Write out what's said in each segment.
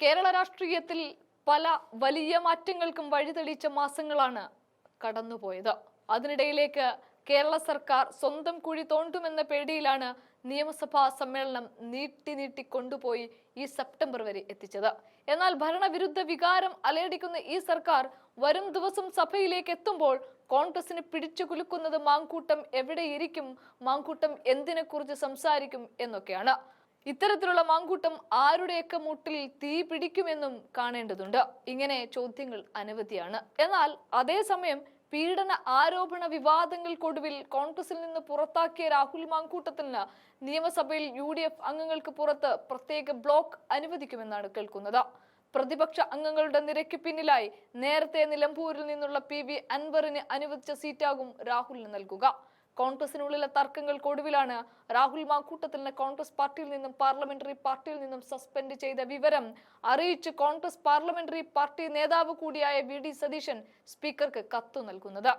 കേരള രാഷ്ട്രീയത്തിൽ പല വലിയ മാറ്റങ്ങൾക്കും വഴിതെളിച്ച മാസങ്ങളാണ് കടന്നുപോയത്. അതിനിടയിലേക്ക് കേരള സർക്കാർ സ്വന്തം കുഴി തോണ്ടുമെന്ന പേടിയിലാണ് നിയമസഭാ സമ്മേളനം നീട്ടി നീട്ടി കൊണ്ടുപോയി ഈ സെപ്റ്റംബർ വരെ എത്തിച്ചത്. എന്നാൽ ഭരണവിരുദ്ധ വികാരം അലയടിക്കുന്ന ഈ സർക്കാർ വരും ദിവസം സഭയിലേക്ക് എത്തുമ്പോൾ കോൺഗ്രസിന് പിടിച്ചു കുലുക്കുന്നത് മാങ്കൂട്ടം എവിടെയിരിക്കും? മാങ്കൂട്ടം എന്തിനെക്കുറിച്ച് സംസാരിക്കും എന്നൊക്കെയാണ്. ഇത്തരത്തിലുള്ള മാങ്കൂട്ടം ആരുടെയൊക്കെ മുട്ടിൽ തീ പിടിക്കുമെന്നും കാണേണ്ടതുണ്ട്. ഇങ്ങനെ ചോദ്യങ്ങൾ അനവധിയാണ്. എന്നാൽ അതേസമയം പീഡന ആരോപണ വിവാദങ്ങൾക്കൊടുവിൽ കോൺഗ്രസിൽ നിന്ന് പുറത്താക്കിയ രാഹുൽ മാങ്കൂട്ടത്തിന് നിയമസഭയിൽ യു ഡി എഫ് അംഗങ്ങൾക്ക് പുറത്ത് പ്രത്യേക ബ്ലോക്ക് അനുവദിക്കുമെന്നാണ് കേൾക്കുന്നത്. പ്രതിപക്ഷ അംഗങ്ങളുടെ നിരക്ക് പിന്നിലായി നേരത്തെ നിലമ്പൂരിൽ നിന്നുള്ള പി വി അൻവറിന് അനുവദിച്ച സീറ്റാകും രാഹുലിന് നൽകുക. കോൺഗ്രസിനുള്ളിലെ തർക്കങ്ങൾക്കൊടുവിലാണ് രാഹുൽ മാക്കൂട്ടത്തിലിനെ കോൺഗ്രസ് പാർട്ടിയിൽ നിന്നും പാർലമെന്ററി പാർട്ടിയിൽ നിന്നും സസ്പെൻഡ് ചെയ്ത വിവരം അറിയിച്ച് കോൺഗ്രസ് പാർലമെന്ററി പാർട്ടി നേതാവ് കൂടിയായ വി ഡി സതീശൻ സ്പീക്കർക്ക് കത്തു നൽകുന്നത്.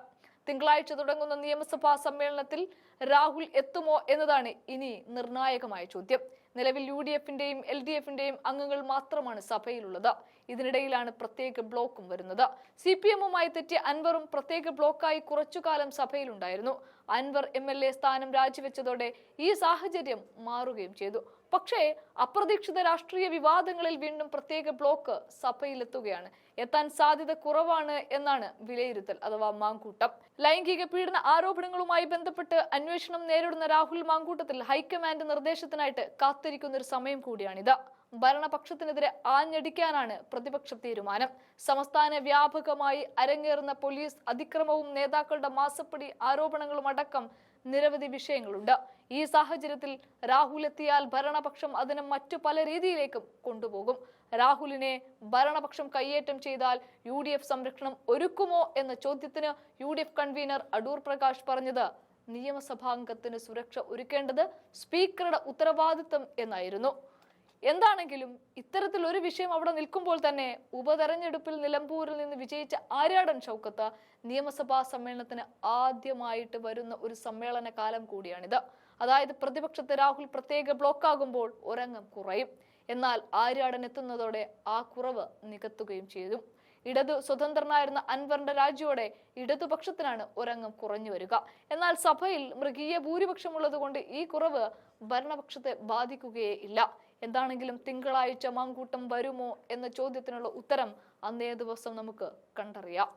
തിങ്കളാഴ്ച തുടങ്ങുന്ന നിയമസഭാ സമ്മേളനത്തിൽ രാഹുൽ എത്തുമോ എന്നതാണ് ഇനി നിർണായകമായ ചോദ്യം. നിലവിൽ യു ഡി എഫിന്റെയും എൽ ഡി എഫിന്റെയും അംഗങ്ങൾ മാത്രമാണ് സഭയിലുള്ളത്. ഇതിനിടയിലാണ് പ്രത്യേക ബ്ലോക്കും വരുന്നത്. സി പി എമ്മുമായി തെറ്റിയ അൻവറും പ്രത്യേക ബ്ലോക്കായി കുറച്ചുകാലം സഭയിലുണ്ടായിരുന്നു. അൻവർ എം എൽ എ സ്ഥാനം രാജിവെച്ചതോടെ ഈ സാഹചര്യം മാറുകയും ചെയ്തു. പക്ഷേ അപ്രതീക്ഷിത രാഷ്ട്രീയ വിവാദങ്ങളിൽ വീണ്ടും പ്രത്യേക ബ്ലോക്ക് സഭയിലെത്തുകയാണ്. എത്താൻ സാധ്യത കുറവാണ് എന്നാണ് വിലയിരുത്തൽ അഥവാ മാങ്കൂട്ടം. ലൈംഗിക പീഡന ആരോപണങ്ങളുമായി ബന്ധപ്പെട്ട് അന്വേഷണം നേരിടുന്ന രാഹുൽ മാങ്കൂട്ടത്തിൽ ഹൈക്കമാൻഡ് നിർദ്ദേശത്തിനായിട്ട് കാത്തിരിക്കുന്ന ഒരു സമയം കൂടിയാണിത്. ഭരണപക്ഷത്തിനെതിരെ ആഞ്ഞടിക്കാനാണ് പ്രതിപക്ഷ തീരുമാനം. സംസ്ഥാന വ്യാപകമായി അരങ്ങേറുന്ന പോലീസ് അതിക്രമവും നേതാക്കളുടെ മാസപ്പടി ആരോപണങ്ങളും അടക്കം നിരവധി വിഷയങ്ങളുണ്ട്. ഈ സാഹചര്യത്തിൽ രാഹുൽ എത്തിയാൽ ഭരണപക്ഷം അതിനെ മറ്റു പല രീതിയിലേക്കും കൊണ്ടുപോകും. രാഹുലിനെ ഭരണപക്ഷം കയ്യേറ്റം ചെയ്താൽ യു സംരക്ഷണം ഒരുക്കുമോ എന്ന ചോദ്യത്തിന് യു കൺവീനർ അടൂർ പ്രകാശ് പറഞ്ഞത് നിയമസഭാംഗത്തിന് സുരക്ഷ ഒരുക്കേണ്ടത് സ്പീക്കറുടെ ഉത്തരവാദിത്തം എന്നായിരുന്നു. എന്താണെങ്കിലും ഇത്തരത്തിൽ ഒരു വിഷയം അവിടെ നിൽക്കുമ്പോൾ തന്നെ ഉപതെരഞ്ഞെടുപ്പിൽ നിലമ്പൂരിൽ നിന്ന് വിജയിച്ച ആര്യാടൻ ഷൗക്കത്ത് നിയമസഭാ സമ്മേളനത്തിന് ആദ്യമായിട്ട് വരുന്ന ഒരു സമ്മേളന കാലം കൂടിയാണിത്. അതായത് പ്രതിപക്ഷത്തെ രാഹുൽ പ്രത്യേക ബ്ലോക്കാകുമ്പോൾ ഒരംഗം കുറയും. എന്നാൽ ആര്യാടൻ എത്തുന്നതോടെ ആ കുറവ് നികത്തുകയും ചെയ്തു. ഇടതു സ്വതന്ത്രനായിരുന്ന അൻവറിന്റെ രാജിയോടെ ഇടതുപക്ഷത്തിനാണ് ഒരംഗം കുറഞ്ഞു വരിക. എന്നാൽ സഭയിൽ മൃഗീയ ഭൂരിപക്ഷമുള്ളത് കൊണ്ട് ഈ കുറവ് ഭരണപക്ഷത്തെ ബാധിക്കുകയേ ഇല്ല. എന്താണെങ്കിലും തിങ്കളാഴ്ച മാങ്കൂട്ടം വരുമോ എന്ന ചോദ്യത്തിനുള്ള ഉത്തരം അന്നേ ദിവസം നമുക്ക് കണ്ടറിയാം.